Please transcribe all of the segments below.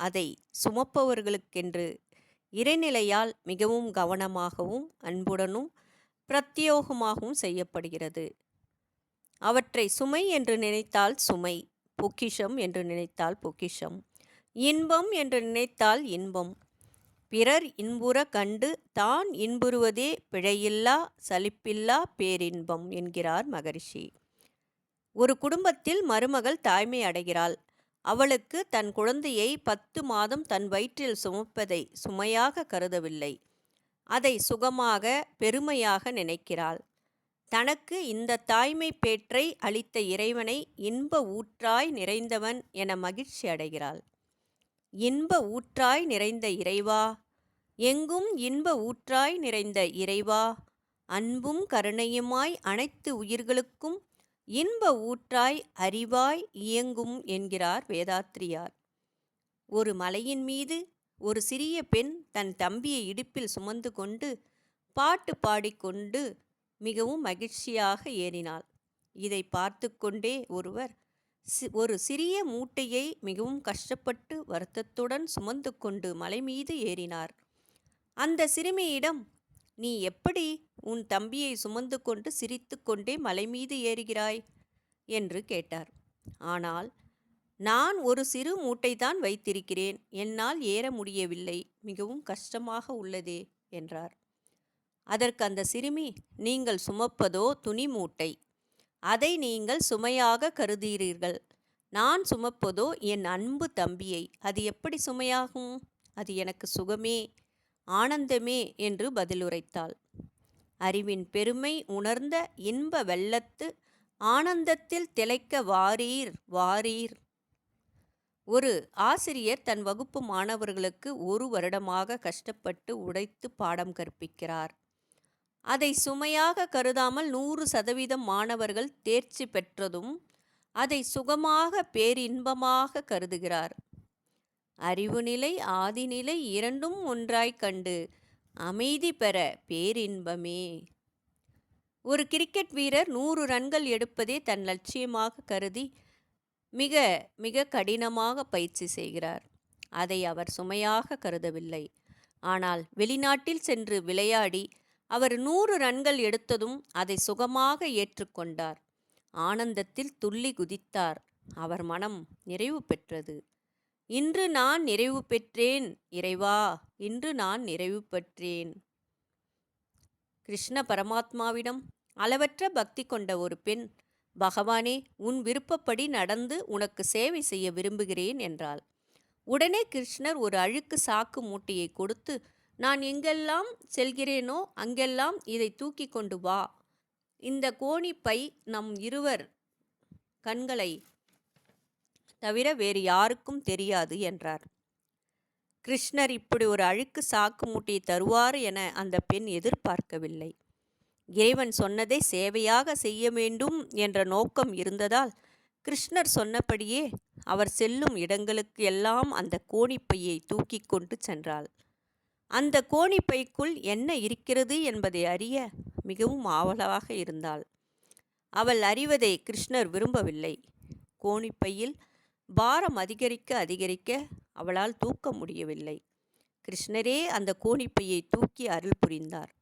அதை சுமப்பவர்களுக்கென்று இறைநிலையால் மிகவும் கவனமாகவும் அன்புடனும் பிரத்யோகமாகவும் செய்யப்படுகிறது. அவற்றை சுமை என்று நினைத்தால் சுமை பொக்கிஷம் என்று நினைத்தால் பொக்கிஷம் இன்பம் என்று நினைத்தால் இன்பம். பிறர் இன்புற கண்டு தான் இன்புறுவதே பிழையில்லா சலிப்பில்லா பேரின்பம் என்கிறார் மகரிஷி. ஒரு குடும்பத்தில் மருமகள் தாய்மை அடைகிறாள். அவளுக்கு தன் குழந்தையை பத்து மாதம் தன் வயிற்றில் சுமப்பதை சுமையாக கருதவில்லை. அதை சுகமாக பெருமையாக நினைக்கிறாள். தனக்கு இந்த தாய்மை பேற்றை அளித்த இறைவனை இன்ப ஊற்றாய் நிறைந்தவன் என மகிழ்ச்சி அடைகிறாள். இன்ப ஊற்றாய் நிறைந்த இறைவா எங்கும் இன்ப ஊற்றாய் நிறைந்த இறைவா அன்பும் கருணையுமாய் அனைத்து உயிர்களுக்கும் இன்ப ஊற்றாய் அறிவாய் இயங்கும் என்கிறார் வேதாத்ரியார் ஒரு மலையின் மீது ஒரு சிறிய பெண் தன் தம்பியை இடுப்பில் சுமந்து கொண்டு பாட்டு பாடிக்கொண்டு மிகவும் மகிழ்ச்சியாக ஏறினாள். இதை பார்த்து கொண்டே ஒருவர் ஒரு சிறிய மூட்டையை மிகவும் கஷ்டப்பட்டு வருத்தத்துடன் சுமந்து கொண்டு மலை மீது ஏறினார். அந்த சிறுமியிடம் நீ எப்படி உன் தம்பியை சுமந்து கொண்டு சிரித்து கொண்டே மலை மீது ஏறுகிறாய்? என்று கேட்டார். ஆனால் நான் ஒரு சிறு மூட்டை தான் வைத்திருக்கிறேன். என்னால் ஏற முடியவில்லை. மிகவும் கஷ்டமாக உள்ளதே என்றார். அதற்கு அந்த சிறுமி நீங்கள் சுமப்பதோ துணி மூட்டை? அதை நீங்கள் சுமையாக கருதுகிறீர்கள். நான் சுமப்பதோ என் அன்பு தம்பியை. அது எப்படி சுமையாகும்? அது எனக்கு சுகமே. ஆனந்தமே என்று பதிலுரைத்தாள். அறிவின் பெருமை உணர்ந்த இன்ப வெள்ளத்து ஆனந்தத்தில் திளைக்க வாரீர் வாரீர் ஒரு ஆசிரியர் தன் வகுப்பு மாணவர்களுக்கு ஒரு வருடமாக கஷ்டப்பட்டு உடைத்து பாடம் கற்பிக்கிறார். அதை சுமையாக கருதாமல் நூறு சதவீதம் மாணவர்கள் தேர்ச்சி பெற்றதும் அதை சுகமாக பேரின்பமாக கருதுகிறார். அறிவுநிலை ஆதிநிலை இரண்டும் ஒன்றாய்க் கண்டு அமைதி பெற பேரின்பமே. ஒரு கிரிக்கெட் வீரர் நூறு ரன்கள் எடுப்பதே தன் லட்சியமாக கருதி மிக மிக கடினமாக பயிற்சி செய்கிறார். அதை அவர் சுமையாக கருதவில்லை. ஆனால் வெளிநாட்டில் சென்று விளையாடி அவர் நூறு ரன்கள் எடுத்ததும் அதை சுகமாக ஏற்றுக்கொண்டார் ஆனந்தத்தில் துள்ளி குதித்தார். அவர் மனம் நிறைவு பெற்றது. இன்று நான் நிறைவு பெற்றேன் இறைவா இன்று நான் நிறைவு பெற்றேன். கிருஷ்ண பரமாத்மாவிடம் அளவற்ற பக்தி கொண்ட ஒரு பெண் பகவானே உன் விருப்பப்படி நடந்து உனக்கு சேவை செய்ய விரும்புகிறேன் என்றாள். உடனே கிருஷ்ணர் ஒரு அழுக்கு சாக்கு மூட்டையை கொடுத்து நான் எங்கெல்லாம் செல்கிறேனோ அங்கெல்லாம் இதை தூக்கி கொண்டு வா. இந்த கோணிப்பை நம் இருவர் கண்களை தவிர வேறு யாருக்கும் தெரியாது என்றார். கிருஷ்ணர் இப்படி ஒரு அழுக்கு சாக்கு மூட்டியை தருவார் என அந்த பெண் எதிர்பார்க்கவில்லை. இறைவன் சொன்னதை சேவையாக செய்ய வேண்டும் என்ற நோக்கம் இருந்ததால் கிருஷ்ணர் சொன்னபடியே அவர் செல்லும் இடங்களுக்கு எல்லாம் அந்த கோணிப்பையை தூக்கி கொண்டு சென்றாள். அந்த கோணிப்பைக்குள் என்ன இருக்கிறது என்பதை அறிய மிகவும் ஆவலாக இருந்தாள். அவள் அறிவதை கிருஷ்ணர் விரும்பவில்லை. கோணிப்பையில் பாரம் அதிகரிக்க அதிகரிக்க அவளால் தூக்க முடியவில்லை. கிருஷ்ணரே அந்த கோணிப்பையை தூக்கி அருள் புரிந்தார்.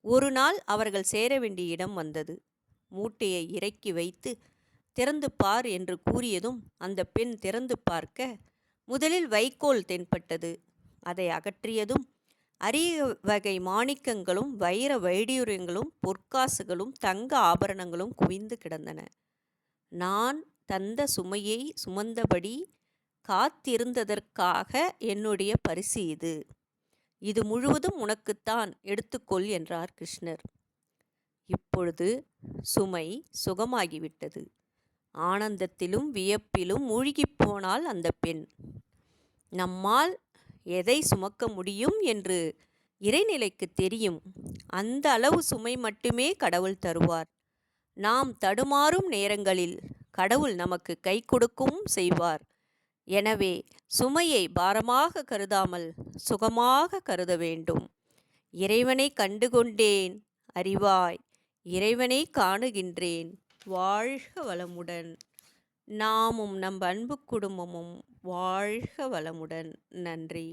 ஒரு நாள் அவர்கள் சேர வேண்டிய இடம் வந்தது. மூட்டையை இறக்கி வைத்து திறந்து பார் என்று கூறியதும் அந்த பெண் திறந்து பார்க்க முதலில் வைக்கோல் தென்பட்டது. அதை அகற்றியதும் அரிய வகை மாணிக்கங்களும் வைர வைடியூரியங்களும் பொற்காசுகளும் தங்க ஆபரணங்களும் குவிந்து கிடந்தன. நான் தந்த சுமையை சுமந்தபடி காத்திருந்ததற்காக என்னுடைய பரிசு இது. இது முழுவதும் உனக்குத்தான் எடுத்துக்கொள் என்றார் கிருஷ்ணர். இப்பொழுது சுமை சுகமாகிவிட்டது. ஆனந்தத்திலும் வியப்பிலும் மூழ்கிப்போனால் அந்த பெண். நம்மால் எதை சுமக்க முடியும் என்று இறைநிலைக்கு தெரியும். அந்த அளவு சுமை மட்டுமே கடவுள் தருவார். நாம் தடுமாறும் நேரங்களில் கடவுள் நமக்கு கை கொடுக்கும் செய்வார். எனவே சுமையை பாரமாக கருதாமல் சுகமாக கருத வேண்டும். இறைவனை கண்டுகொண்டேன் அறிவாய் இறைவனை காணுகின்றேன் வாழ்க வளமுடன். நாமும் நம் அன்பு குடும்பமும் வாழ்க வளமுடன். நன்றி.